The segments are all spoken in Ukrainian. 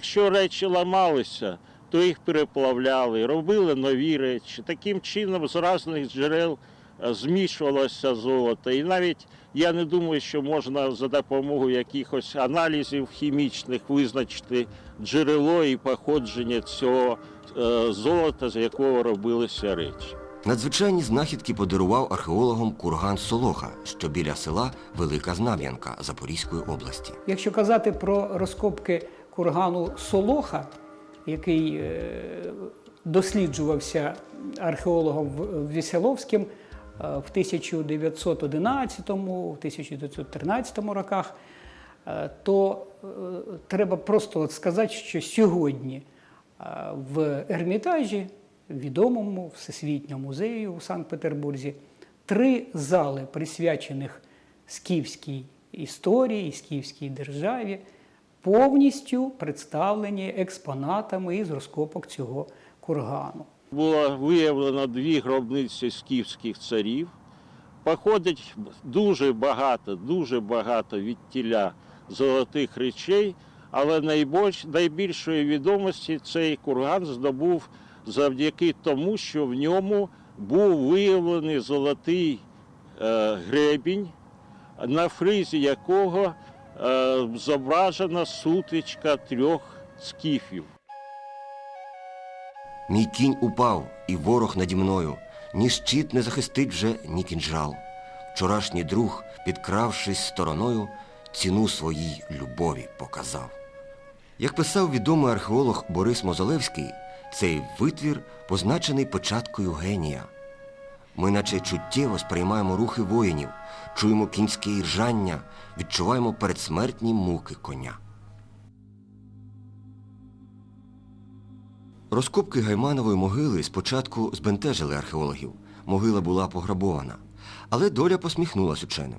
Якщо речі ламалися, то їх переплавляли, робили нові речі. Таким чином з різних джерел е, змішувалося золото. І навіть я не думаю, що можна за допомогою якихось аналізів хімічних визначити джерело і походження цього е, золота, з якого робилися речі. Надзвичайні знахідки подарував археологам курган Солоха, що біля села Велика Знам'янка Запорізької області. Якщо казати про розкопки кургану Солоха, який е, досліджувався археологом Веселовським е, в 1911-1913 роках, е, то треба просто от сказати, що сьогодні в Ермітажі, відомому Всесвітньому музеї у Санкт-Петербурзі, три зали, присвячених скіфській історії, скіфській державі, повністю представлені експонатами із розкопок цього кургану. Було виявлено дві гробниці скіфських царів. Походить дуже багато, дуже багато від тіля золотих речей, але найбільш, найбільшої відомості цей курган здобув завдяки тому, що в ньому був виявлений золотий е, гребінь, на фризі якого зображена сутичка трьох скіфів. Мій кінь упав, і ворог наді мною. Ні щит не захистить вже, ні кінжал. Вчорашній друг, підкравшись стороною, ціну своїй любові показав. Як писав відомий археолог Борис Мозолевський, цей витвір позначений початкою генія. Ми наче чуттєво сприймаємо рухи воїнів, чуємо кінське іржання, відчуваємо передсмертні муки коня. Розкопки Гайманової могили спочатку збентежили археологів. Могила була пограбована. Але доля посміхнулась ученим.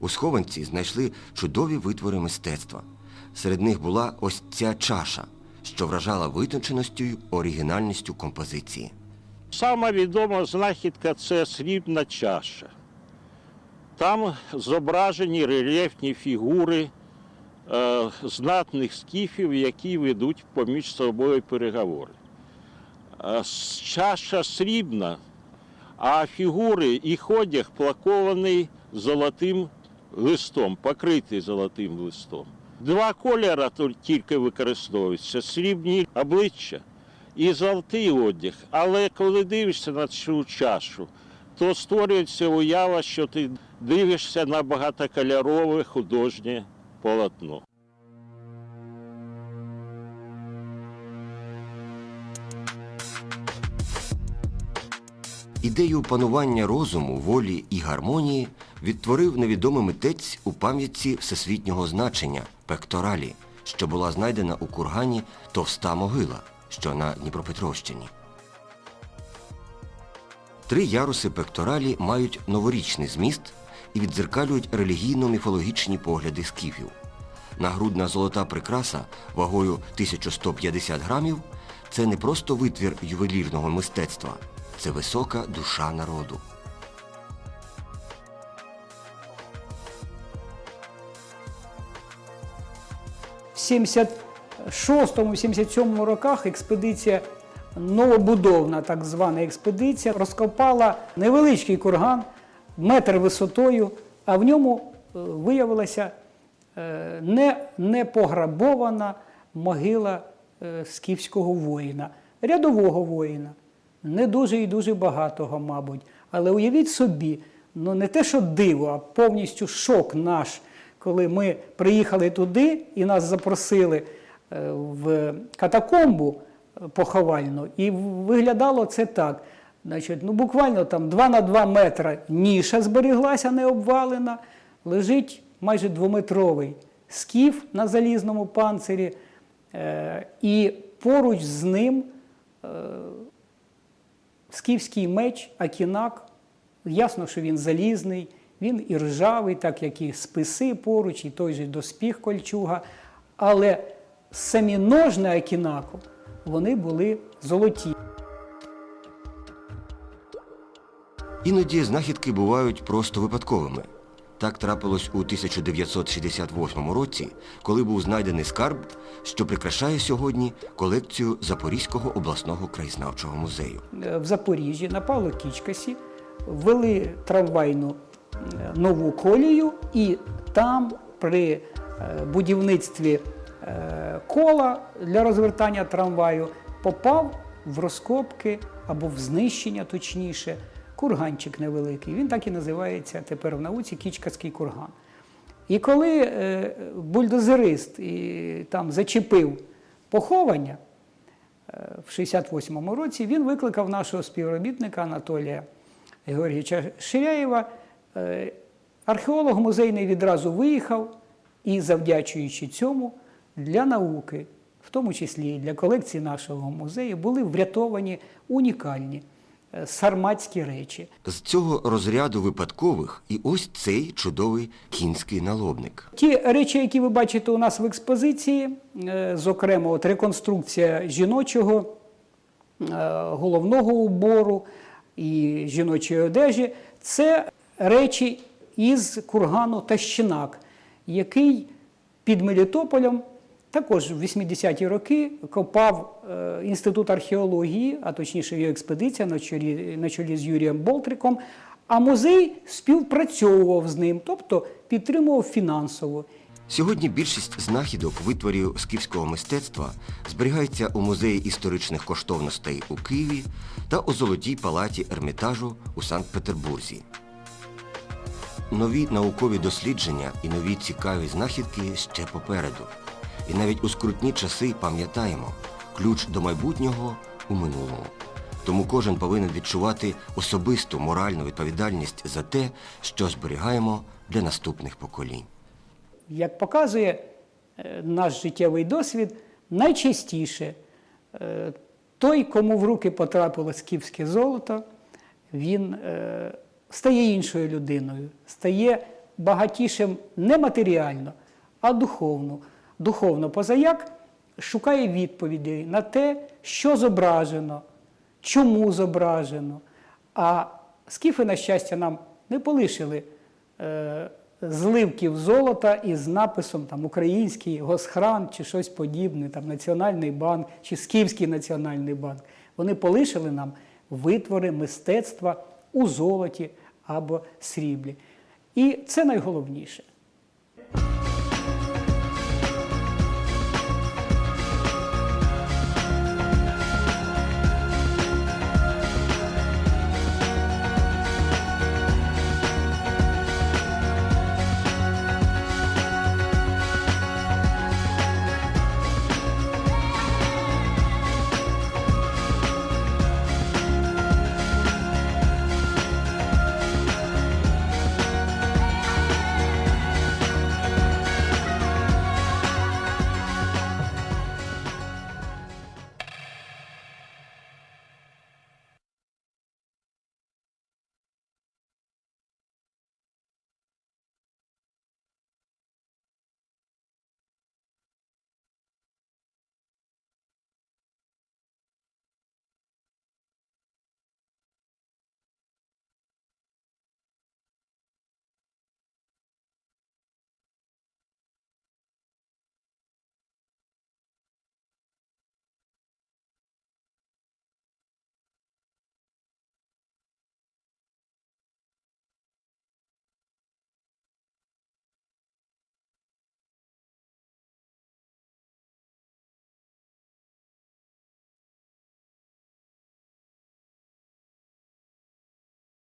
У схованці знайшли чудові витвори мистецтва. Серед них була ось ця чаша, що вражала витонченості й оригінальністю композиції. Сама відома знахідка це срібна чаша. Там зображені рельєфні фігури е, знатних скіфів, які ведуть поміж собою переговори. Е, чаша срібна, а фігури і одяг плакований золотим листом, покритий золотим листом. Два кольори тільки використовуються срібні обличчя і золотий одяг. Але коли дивишся на цю чашу, то створюється уява, що ти дивишся на багатокольорове художнє полотно. Ідею панування розуму, волі і гармонії відтворив невідомий митець у пам'ятці всесвітнього значення пекторалі, що була знайдена у кургані Товста могила, що на Дніпропетровщині. Три яруси пекторалі мають новорічний зміст і віддзеркалюють релігійно-міфологічні погляди скіфів. Нагрудна золота прикраса вагою 1150 грамів це не просто витвір ювелірного мистецтва, це висока душа народу. В 76-77 роках експедиція новобудовна, так звана експедиція, розкопала невеличкий курган, метр висотою, а в ньому е, виявилася е, не, не пограбована могила е, скіфського воїна, рядового воїна. Не дуже і дуже багатого, мабуть. Але уявіть собі, ну не те, що диво, а повністю шок наш, коли ми приїхали туди і нас запросили в катакомбу е, поховальну, і виглядало це так. Значить, ну буквально там 2 на 2 метра ніша зберіглася, не обвалена, лежить майже двометровий скіф на залізному панцирі, е, і поруч з ним е, скіфський меч, акінак. Ясно, що він залізний, він і ржавий, так як і списи поруч, і той же доспіх кольчуга. Але самі ножни акінаку вони були золоті. Іноді знахідки бувають просто випадковими. Так трапилось у 1968 році, коли був знайдений скарб, що прикрашає сьогодні колекцію Запорізького обласного краєзнавчого музею. Е, в Запоріжжі на Павло Кічкасі ввели трамвайну е, нову колію, і там при е, будівництві кола для розвертання трамваю попав в розкопки або в знищення, точніше, курганчик невеликий. Він так і називається тепер в науці Кічкаський курган. І коли е, бульдозерист і, там зачепив поховання, Е, в 68-му році він викликав нашого співробітника Анатолія Георгійовича Ширяєва. Е, Археолог музейний відразу виїхав і, завдячуючи цьому, для науки, в тому числі і для колекції нашого музею, були врятовані унікальні е, сарматські речі. З цього розряду випадкових і ось цей чудовий кінський налобник. Ті речі, які ви бачите у нас в експозиції, е, зокрема, от реконструкція жіночого е, головного убору і жіночої одежі, це речі із кургану Тащинак, який під Мелітополем також в 80-ті роки копав е, інститут археології, а точніше його експедиція на чолі, на чолі з Юрієм Болтриком. А музей співпрацьовував з ним, тобто підтримував фінансово. Сьогодні більшість знахідок витворів скіфського мистецтва зберігається у музеї історичних коштовностей у Києві та у Золотій палаті Ермітажу у Санкт-Петербурзі. Нові наукові дослідження і нові цікаві знахідки ще попереду. І навіть у скрутні часи пам'ятаємо ключ до майбутнього у минулому. Тому кожен повинен відчувати особисту моральну відповідальність за те, що зберігаємо для наступних поколінь. Як показує е, наш життєвий досвід, найчастіше е, той, кому в руки потрапило скіфське золото, він е, стає іншою людиною, стає багатішим не матеріально, а духовно. Духовно позаяк шукає відповідей на те, що зображено, чому зображено. А скіфи, на щастя, нам не полишили е, зливків золота із написом там, Український Госхран чи щось подібне, там, Національний банк чи Скіфський національний банк. Вони полишили нам витвори мистецтва у золоті або сріблі. І це найголовніше.